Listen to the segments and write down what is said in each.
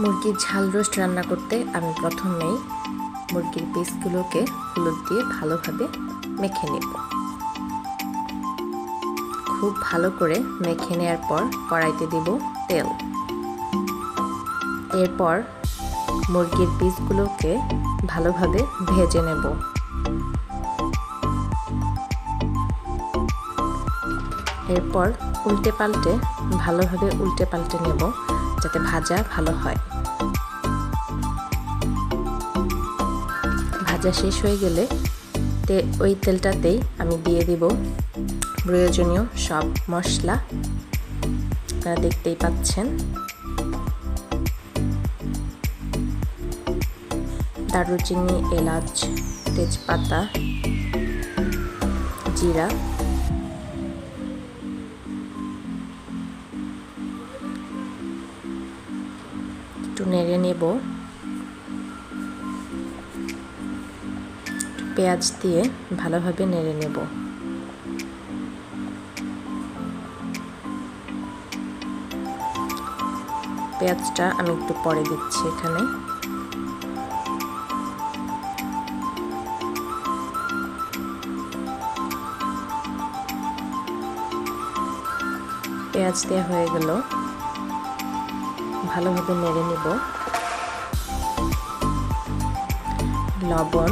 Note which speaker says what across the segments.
Speaker 1: মুরগির ঝাল রোস্ট রান্না করতে আমি প্রথমেই মুরগির পিসগুলোকে হলুদ দিয়ে ভালোভাবে মেখে নেব। খুব ভালো করে মেখে নেওয়ার পর কড়াইতে দেব তেল। এরপর মুরগির পিসগুলোকে ভালোভাবে ভেজে নেব। এরপর উল্টে পাল্টে ভালোভাবে উল্টে পাল্টে নেব। যাতে ভাজা ভালো হয়। ভাজা শেষ হয়ে গেলে তে, ওই তেলটাতেই আমি দিয়ে দিব প্রয়োজনীয় সব মশলা। আপনারা দেখতেই পাচ্ছেন। দারুচিনি, এলাচ, তেজপাতা, জিরা একটু নেড়ে নেব। পেঁয়াজ দিয়ে ভালোভাবে নেড়ে নেব। পেঁয়াজটা আমি একটু পরে দিচ্ছি এখানে। পেঁয়াজ দেওয়া হয়ে গেল। ভালোভাবে নেড়ে নেব। লবণ।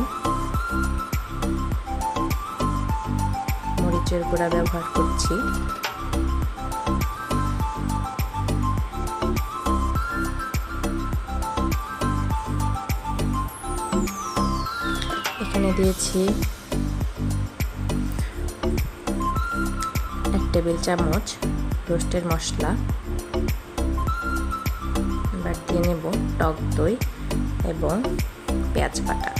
Speaker 1: মরিচের গুঁড়া ব্যবহার করছি। এখানে দিয়েছি এক টেবিল চামচ রোস্টের মশলা। এবার দিয়ে নেব টক দই এবং পেঁয়াজ বাটা।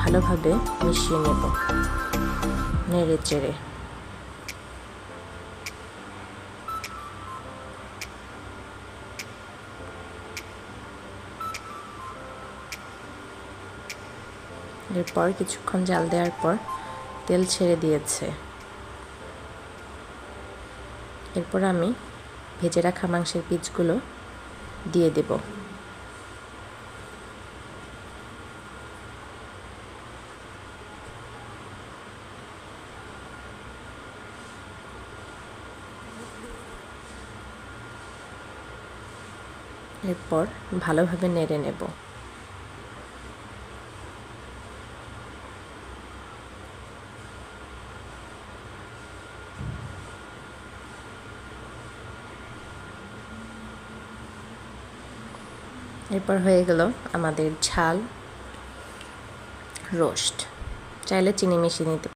Speaker 1: ভালোভাবে মিশিয়ে নেব। নেড়ে চেড়ে। এরপর কিছুক্ষণ জাল দেওয়ার পর তেল ছেড়ে দিয়েছে। এরপর আমি ভেজে রাখা মাংসের পিসগুলো দিয়ে দেব। এরপর ভালোভাবে নেড়ে নেব। এরপর হয়ে গেল আমাদের ঝাল রোস্ট। চাইলে চিনি মিশিয়ে নিতে